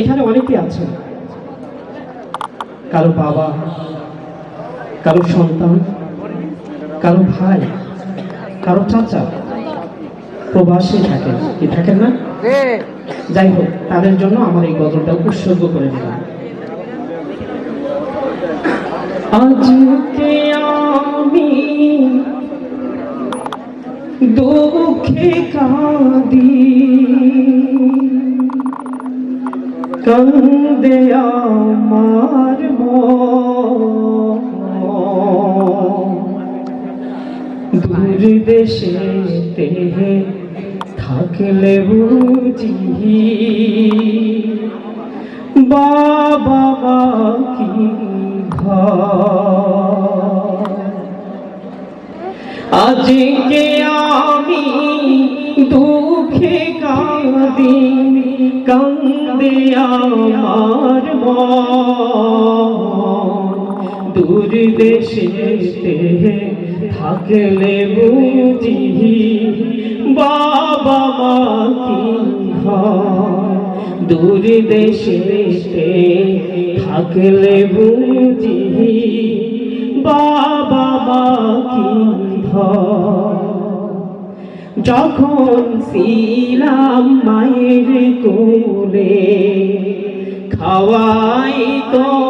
এখানে অনেকে আছেন। কারও বাবা কারও সন্তান কারও ভাই কারও চাচা প্রবাসী থাকেন। কি থাকেন না? যাই হোক তাদের জন্য আমার এই গজলটা উৎসর্গ করে দিলাম। আজকে আমি দুঃখে কাঁদি। কান্দে আমার দূর দেশে থাকলে বুঝি বাবা কি আজকে আমি দুঃখে কাঁদি কান্দে আমার মন। দূর দেশে থাকলে বুঝি বাবা মা কি দূর দেশে থাকলে বুঝি বাবা মা কি হয় যখন ছিলাম মায়ের কোলে খাওয়াই তো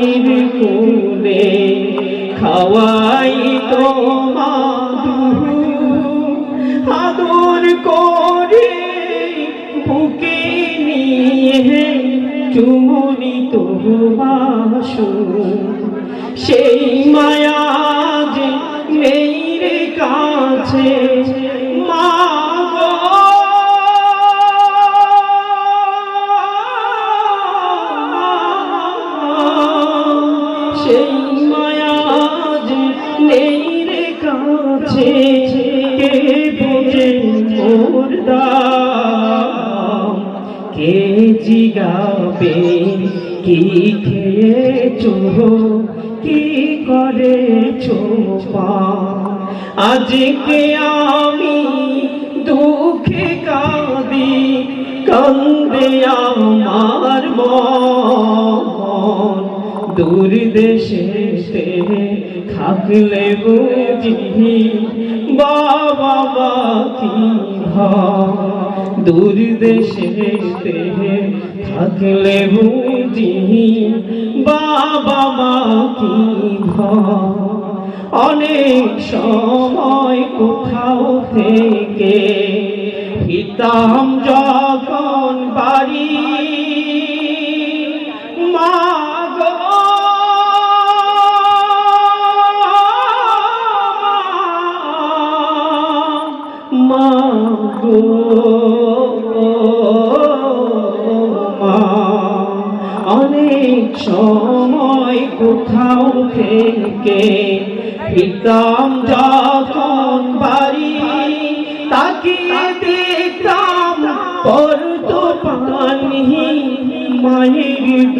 মায়ের কোলে খাওয়াই তো আদর করে বুকে নিয়ে চুমনি তো বাসু। সেই মায়া যে নেই রে কাছে জিগাবে। কি খেয়েছো? কি করেছ পা আজকে আমি দুঃখে কাঁদি, কান্দে আমার মন। দূর দেশে থাকলে বুঝি, বাবা, মা কি হয় দূর দেশে থাকলে বুঝি, বাবা, মা কি হয় অনেক সময় কোথাও থেকে পিতাম যখন বাড়ি অনেক সময় কোথাও থেকে পিতাম যখন বাড়ি তাকে দেখতাম পরত পানি মায়ের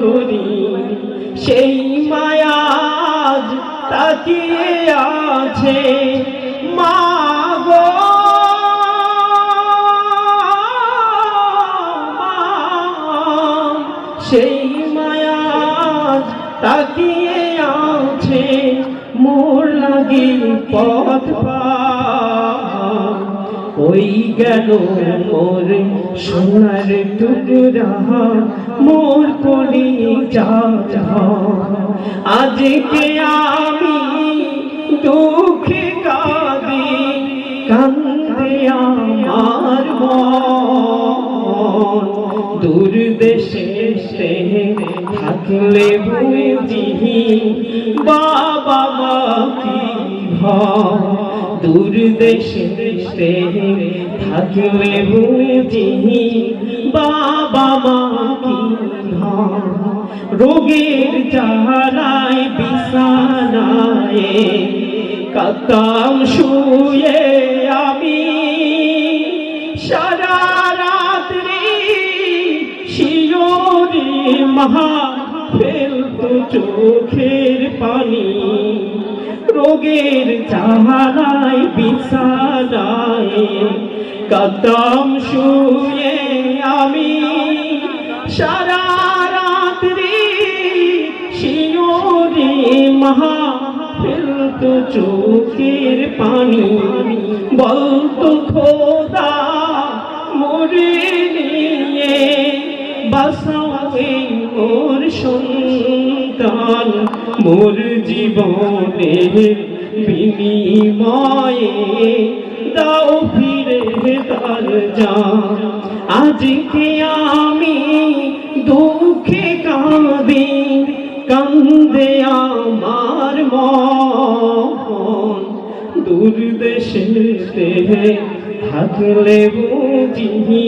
করি সেই মায়াজ তাকিয়ে আছে। মা সেই মায়াজ তাকিয়ে আছে মোর লাগি পথ। ওই গেল মোর সোনার টুকরা, মোর কলি আজকে আমি দুঃখে কাঁদি কান্দে আমার মন দূর দেশে থাকলে বুঝি বাবা মা কি দূর দেশে থাকলে বুঝি বাবা মা কি রোগের জ্বালায় বিছানায় কাতাম শুয়ে মহা ফেলতো চোখের পানি। রোগের চাহারায়, বিছানায় কাতাম শুয়ে আমি। সারা রাত্রি শিওরে মহা ফেলতো চোখের পানি। বলতো, খোদা মরে নিয়ে বাসাওয়ে মোর সন্তান, মোর জীবনে বিনিময়ে দাও ফিরে তার যা আজকে আমি দুঃখে কাঁদি, কান্দে আমার মন। দূর দেশেতে থাকলে বুঝি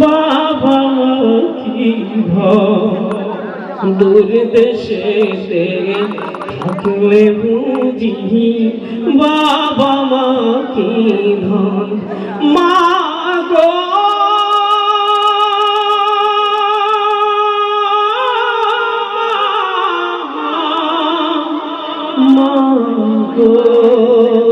বাবা কি দূর দেশেতে থাকলে বুঝি বাবা মা কি ধন মা মাগো